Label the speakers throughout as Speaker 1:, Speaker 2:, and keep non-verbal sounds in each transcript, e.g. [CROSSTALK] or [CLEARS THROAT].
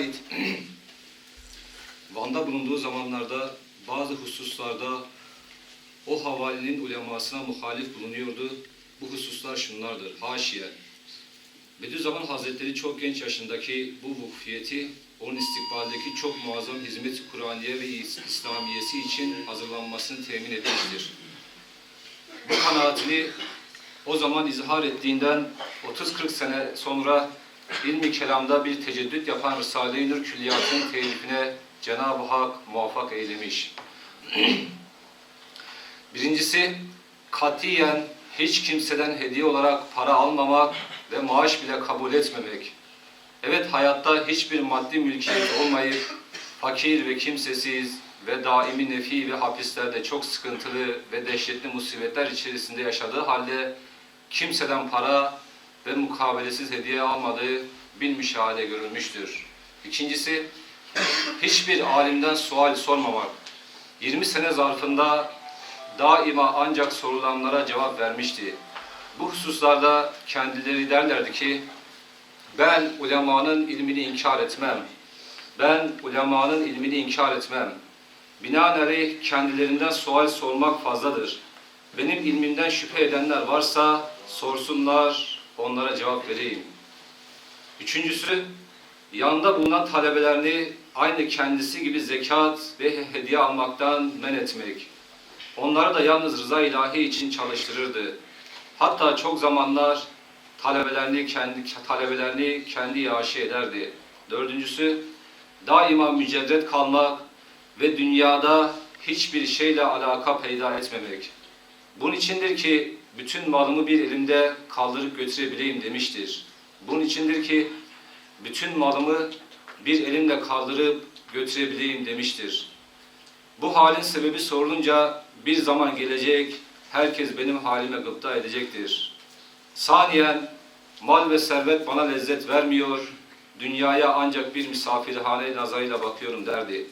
Speaker 1: Said [CLEARS THROAT] Van'da bulunduğu zamanlarda bazı hususlarda o havalinin ulemasına muhalif bulunuyordu. Bu hususlar şunlardır. Haşiye. Bediüzzaman Hazretleri çok genç yaşındaki bu vukfiyeti onun istikbaldeki çok muazzam hizmet Kur'aniye ve İslamiyesi için hazırlanmasını temin etmiştir. Bu kanaatini o zaman izhar ettiğinden 30-40 sene sonra ilmi kelamda bir teceddüt yapan Risale-i Nur Külliyatı'nın telifine Cenab-ı Hak muvaffak eylemiş. [CLEARS THROAT] Birincisi, katiyen hiç kimseden hediye olarak para almamak ve maaş bile kabul etmemek. Evet hayatta hiçbir maddi mülkiyet olmayıp fakir ve kimsesiz ve daimi nefi ve hapislerde çok sıkıntılı ve dehşetli musibetler içerisinde yaşadığı halde kimseden para ve mukabelesiz hediye almadığı bin müşahede görülmüştür. İkincisi, hiçbir alimden sual sormamak. 20 sene zarfında daima ancak sorulanlara cevap vermişti. Bu hususlarda kendileri derlerdi ki, ben ulemanın ilmini inkar etmem. Ben ulemanın ilmini inkar etmem. Binaenaleyh kendilerinden sual sormak fazladır. Benim ilmimden şüphe edenler varsa sorsunlar, onlara cevap vereyim. Üçüncüsü, yanında bulunan talebelerini aynı kendisi gibi zekat ve hediye almaktan men etmek. Onları da yalnız rıza ilahi için çalıştırırdı. Hatta çok zamanlar talebelerini kendi talebelerini kendi iaşe ederdi. Dördüncüsü, daima mücerret kalmak ve dünyada hiçbir şeyle alaka peyda etmemek. Bunun içindir ki bütün malımı bir elimde kaldırıp götürebileyim demiştir. Bunun içindir ki bütün malımı bir elimle kaldırıp götürebileyim demiştir. Bu halin sebebi sorulunca bir zaman gelecek, herkes benim halime gıpta edecektir. Saniyen, mal ve servet bana lezzet vermiyor, dünyaya ancak bir misafirhane nazarıyla bakıyorum derdi.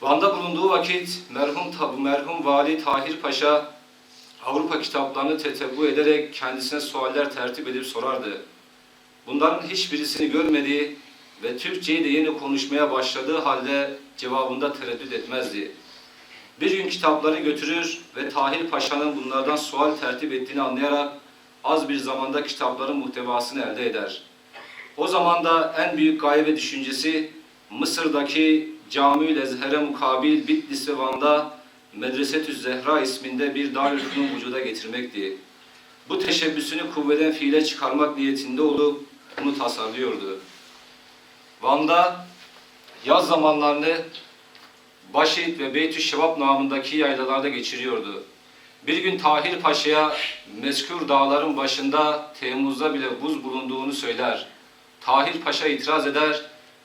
Speaker 1: Van'da bulunduğu vakit merhum merhum Vali Tahir Paşa Avrupa kitaplarını tetebbu ederek kendisine sualler tertip edip sorardı. Bunların hiçbirisini görmediği ve Türkçeyi de yeni konuşmaya başladığı halde cevabında tereddüt etmezdi. Bir gün kitapları götürür ve Tahir Paşa'nın bunlardan sual tertip ettiğini anlayarak az bir zamanda kitapların muhtevasını elde eder. O zaman da en büyük gaye ve düşüncesi Mısır'daki Cami-ül Ezher'e mukabil Bitlis ve Van'da Medresetü Zehra isminde bir darülfünun vücuda getirmekti. Bu teşebbüsünü kuvveden fiile çıkarmak niyetinde olup bunu tasarlıyordu. Van'da yaz zamanlarını Başit ve Beytü Şevap namındaki yaylalarda geçiriyordu. Bir gün Tahir Paşa'ya mezkur dağların başında Temmuz'da bile buz bulunduğunu söyler. Tahir Paşa itiraz eder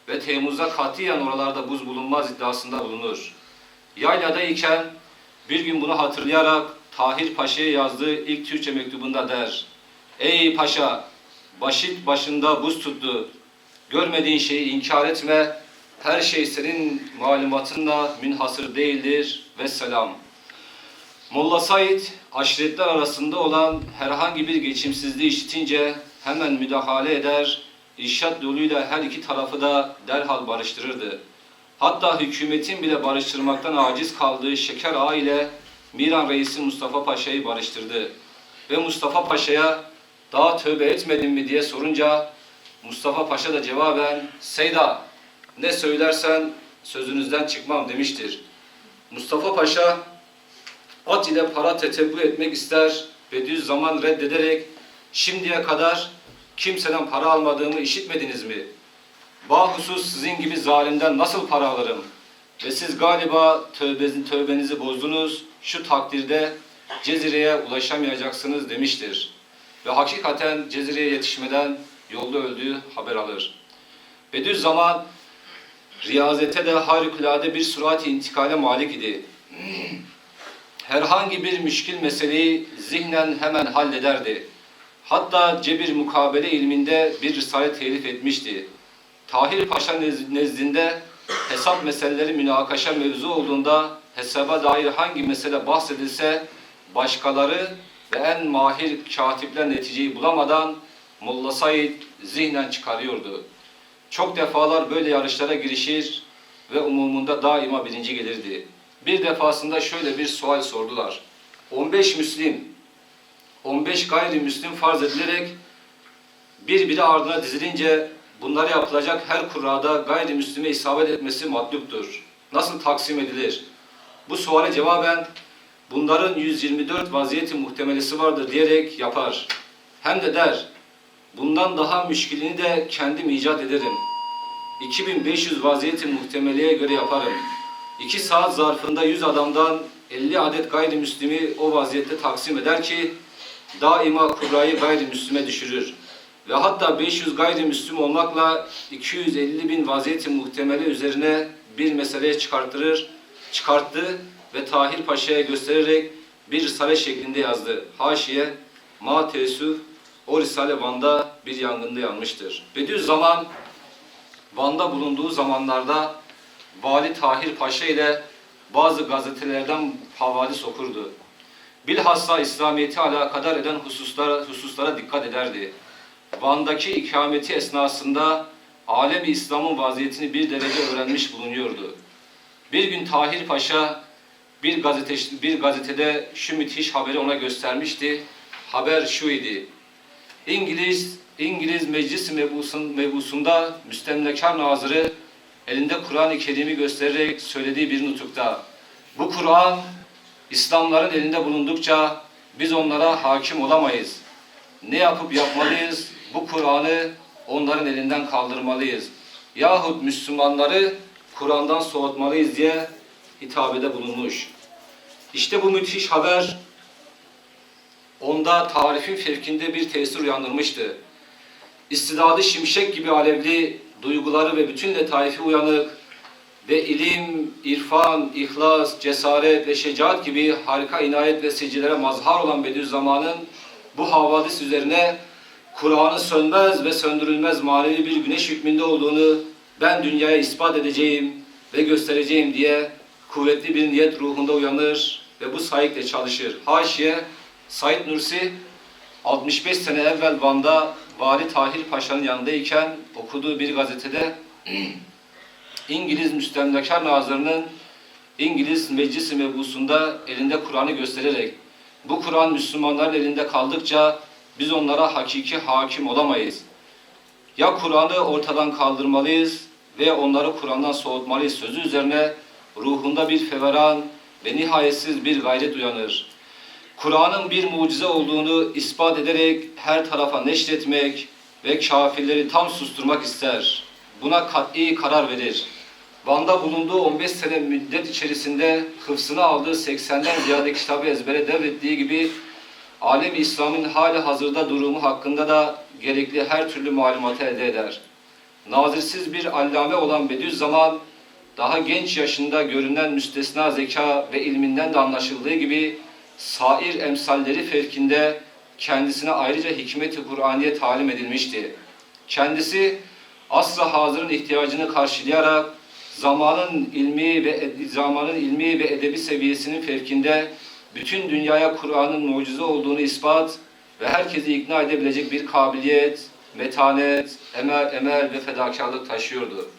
Speaker 1: ve Temmuz'da katiyen oralarda buz bulunmaz iddiasında bulunur. Yayladayken bir gün bunu hatırlayarak Tahir Paşa'ya yazdığı ilk Türkçe mektubunda der. Ey paşa, başit başında buz tuttu. Görmediğin şeyi inkar etme. Her şey senin malumatınla münhasır değildir. Vesselam. Molla Said, aşiretler arasında olan herhangi bir geçimsizliği işitince hemen müdahale eder, irşat yoluyla her iki tarafı da derhal barıştırırdı. Hatta hükümetin bile barıştırmaktan aciz kaldığı Şeker Ağa ile Miran Reisi Mustafa Paşa'yı barıştırdı. Ve Mustafa Paşa'ya daha tövbe etmedin mi diye sorunca Mustafa Paşa da cevaben Seyda ne söylersen sözünüzden çıkmam demiştir. Mustafa Paşa at ile para tetebbü etmek ister Bediüzzaman reddederek şimdiye kadar kimseden para almadığımı işitmediniz mi? Bahusus sizin gibi zalimden nasıl para alırım? Ve siz galiba tövbenizi, tövbenizi bozdunuz. Şu takdirde Cezire'ye ulaşamayacaksınız demiştir. Ve hakikaten Cezire'ye yetişmeden yolda öldüğü haber alır. Bediüzzaman riyazete de harikulade bir surat intikale malik idi. [CLEARS THROAT] Herhangi bir müşkil meseleyi zihnen hemen hallederdi. Hatta cebir mukabele ilminde bir risale telif etmişti. Tahir Paşa nezdinde hesap meseleleri münakaşa mevzu olduğunda hesaba dair hangi mesele bahsedilse başkaları ve en mahir katipler neticeyi bulamadan Molla Said zihnen çıkarıyordu. Çok defalar böyle yarışlara girişir ve umumunda daima birinci gelirdi. Bir defasında şöyle bir sual sordular. 15 Müslim, 15 gayrimüslim farz edilerek birbiri ardına dizilince bunlara yapılacak her kurada gayrimüslime isabet etmesi matluptur. Nasıl taksim edilir? Bu suale cevaben bunların 124 vaziyeti muhtemelesi vardır diyerek yapar. Hem de der, bundan daha müşkilini de kendim icat ederim. 2500 vaziyeti muhtemeleye göre yaparım. 2 saat zarfında 100 adamdan 50 adet gayrimüslimi o vaziyette taksim eder ki daima kurayı gayrimüslime düşürür. Ve hatta 500 gayrimüslim olmakla 250 bin vaziyeti muhtemeli üzerine bir meseleye çıkartırır, çıkarttı ve Tahir Paşa'ya göstererek bir risale şeklinde yazdı. Haşiye, ma teessüf, o risale Van'da bir yangında yanmıştır. Bediüzzaman Van'da bulunduğu zamanlarda Vali Tahir Paşa ile bazı gazetelerden havadis okurdu. Bilhassa İslamiyet'i alakadar eden hususlara, hususlara dikkat ederdi. Van'daki ikameti esnasında alemi İslam'ın vaziyetini bir derece öğrenmiş bulunuyordu. Bir gün Tahir Paşa bir gazete bir gazetede şu müthiş haberi ona göstermişti. Haber şu idi. İngiliz İngiliz Meclis mebusun, mebusunda müstemlekar nazırı elinde Kur'an-ı Kerim'i göstererek söylediği bir nutukta bu Kur'an İslamların elinde bulundukça biz onlara hakim olamayız. Ne yapıp yapmalıyız? Bu Kur'an'ı onların elinden kaldırmalıyız. Yahut Müslümanları Kur'an'dan soğutmalıyız diye hitabede bulunmuş. İşte bu müthiş haber onda tarifin fevkinde bir tesir uyandırmıştı. İstidadı şimşek gibi alevli, duyguları ve bütün letaifi uyanık ve ilim, irfan, ihlas, cesaret ve şecaat gibi harika inayet ve secilere mazhar olan Bediüzzaman'ın bu havadis üzerine Kur'an'ın sönmez ve söndürülmez manevi bir güneş hükmünde olduğunu ben dünyaya ispat edeceğim ve göstereceğim diye kuvvetli bir niyet ruhunda uyanır ve bu sayıkla çalışır. Haşiye Said Nursi 65 sene evvel Van'da Vali Tahir Paşa'nın yanındayken okuduğu bir gazetede [CLEARS THROAT] İngiliz müstemlekar nazırının İngiliz meclisi mebusunda elinde Kur'an'ı göstererek bu Kur'an Müslümanların elinde kaldıkça biz onlara hakiki hakim olamayız. Ya Kur'an'ı ortadan kaldırmalıyız ve onları Kur'an'dan soğutmalıyız sözü üzerine ruhunda bir feveran ve nihayetsiz bir gayret uyanır. Kur'an'ın bir mucize olduğunu ispat ederek her tarafa neşretmek ve kafirleri tam susturmak ister. Buna kat'i karar verir. Van'da bulunduğu 15 sene müddet içerisinde hıfzına aldığı 80'den ziyade kitabı ezbere devrettiği gibi alem İslam'ın hali hazırda durumu hakkında da gerekli her türlü malumatı elde eder. Nazirsiz bir allame olan Bediüzzaman, daha genç yaşında görünen müstesna zeka ve ilminden de anlaşıldığı gibi sair emsalleri fevkinde kendisine ayrıca hikmet-i Kur'aniye talim edilmişti. Kendisi asra hazırın ihtiyacını karşılayarak zamanın ilmi ve zamanın ilmi ve edebi seviyesinin fevkinde bütün dünyaya Kur'an'ın mucize olduğunu ispat ve herkesi ikna edebilecek bir kabiliyet, metanet, emel, emel ve fedakarlık taşıyordu.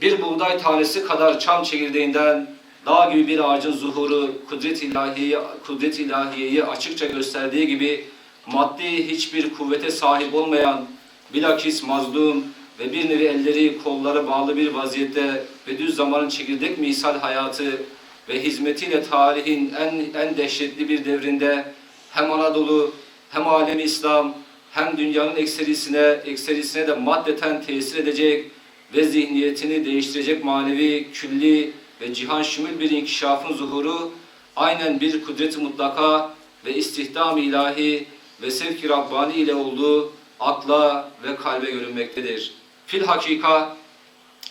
Speaker 1: Bir buğday tanesi kadar çam çekirdeğinden dağ gibi bir ağacın zuhuru kudret ilahiyi kudret ilahiyeyi açıkça gösterdiği gibi maddi hiçbir kuvvete sahip olmayan bilakis mazlum ve bir nevi elleri kolları bağlı bir vaziyette ve düz zamanın çekirdek misal hayatı ve hizmetiyle tarihin en en dehşetli bir devrinde hem Anadolu hem alemi İslam hem dünyanın ekserisine ekserisine de maddeten tesir edecek ve zihniyetini değiştirecek manevi, külli ve cihan şümül bir inkişafın zuhuru aynen bir kudret-i mutlaka ve istihdam ilahi ve sevk-i Rabbani ile olduğu akla ve kalbe görünmektedir. Fil hakika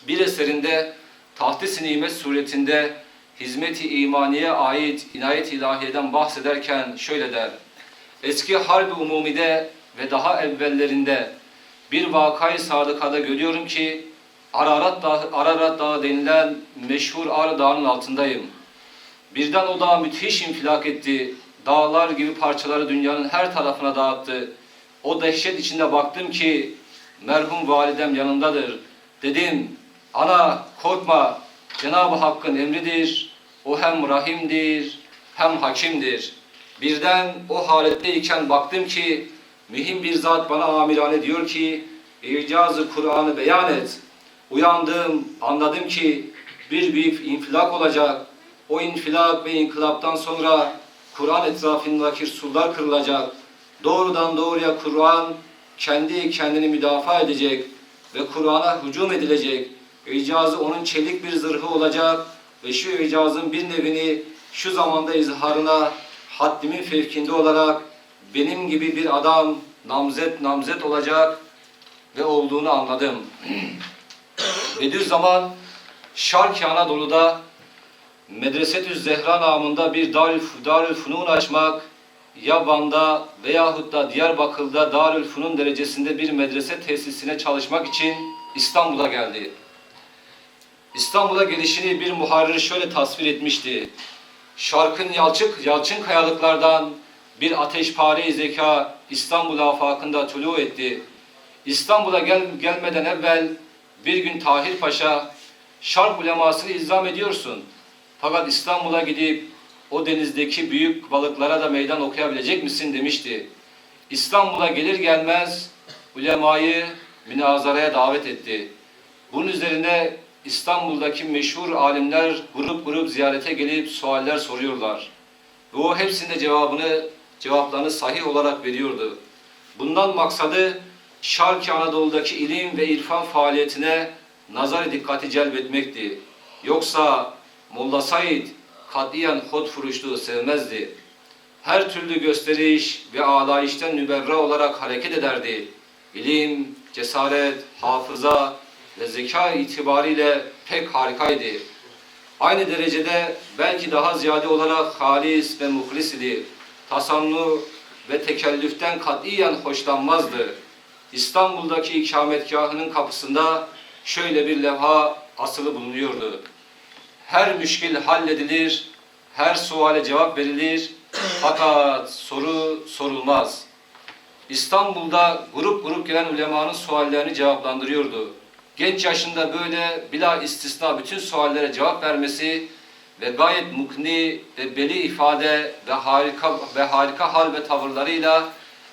Speaker 1: bir eserinde Tahdis-i Nimet suretinde hizmet-i imaniye ait inayet ilahiyeden bahsederken şöyle der. Eski harbi umumide ve daha evvellerinde bir vakayı sadıkada görüyorum ki Ararat Dağı, Ararat Dağı denilen meşhur Ağrı Dağı'nın altındayım. Birden o dağ müthiş infilak etti. Dağlar gibi parçaları dünyanın her tarafına dağıttı. O dehşet içinde baktım ki merhum validem yanındadır. Dedim, ana korkma, Cenab-ı Hakk'ın emridir. O hem rahimdir, hem hakimdir. Birden o haletteyken baktım ki, mühim bir zat bana amirane diyor ki, İcazı Kur'an'ı beyan et. Uyandım, anladım ki bir büyük infilak olacak. O infilak ve inkılaptan sonra Kur'an etrafındaki surlar kırılacak. Doğrudan doğruya Kur'an kendi kendini müdafaa edecek ve Kur'an'a hücum edilecek. İcazı onun çelik bir zırhı olacak ve şu icazın bir nevini şu zamanda izharına haddimin fevkinde olarak benim gibi bir adam namzet namzet olacak ve olduğunu anladım. [CLEARS THROAT] Bediüzzaman Şark Anadolu'da Medresetü Zehra namında bir Darül, Darül Funun açmak, ya Van'da veyahut da Diyarbakır'da Darül Funun derecesinde bir medrese tesisine çalışmak için İstanbul'a geldi. İstanbul'a gelişini bir muharrir şöyle tasvir etmişti. Şarkın yalçık, yalçın kayalıklardan bir ateşpare zeka İstanbul afakında tulu etti. İstanbul'a gel, gelmeden evvel bir gün Tahir Paşa şark ulemasını izam ediyorsun. Fakat İstanbul'a gidip o denizdeki büyük balıklara da meydan okuyabilecek misin demişti. İstanbul'a gelir gelmez ulemayı münazaraya davet etti. Bunun üzerine İstanbul'daki meşhur alimler grup grup ziyarete gelip sualler soruyorlar. Ve o hepsinde cevabını, cevaplarını sahih olarak veriyordu. Bundan maksadı Şark-ı Anadolu'daki ilim ve irfan faaliyetine nazar dikkati celbetmekti. Yoksa Molla Said katiyen hot furuşluğu sevmezdi. Her türlü gösteriş ve alayişten müberra olarak hareket ederdi. İlim, cesaret, hafıza ve zeka itibariyle pek harikaydı. Aynı derecede belki daha ziyade olarak halis ve muhlis idi. Tasannu ve tekellüften katiyen hoşlanmazdı. İstanbul'daki ikametgahının kapısında şöyle bir levha asılı bulunuyordu. Her müşkil halledilir, her suale cevap verilir fakat soru sorulmaz. İstanbul'da grup grup gelen ulemanın suallerini cevaplandırıyordu. Genç yaşında böyle bila istisna bütün suallere cevap vermesi ve gayet mukni ve beli ifade ve harika ve harika hal ve tavırlarıyla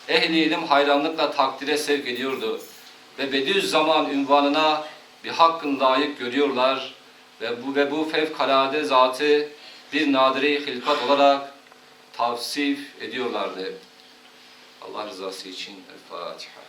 Speaker 1: ehli ilim hayranlıkla takdire sevk ediyordu. Ve Bediüzzaman ünvanına bir hakkın layık görüyorlar ve bu ve bu fevkalade zatı bir nadire hilkat olarak tavsif ediyorlardı. Allah rızası için El Fatiha.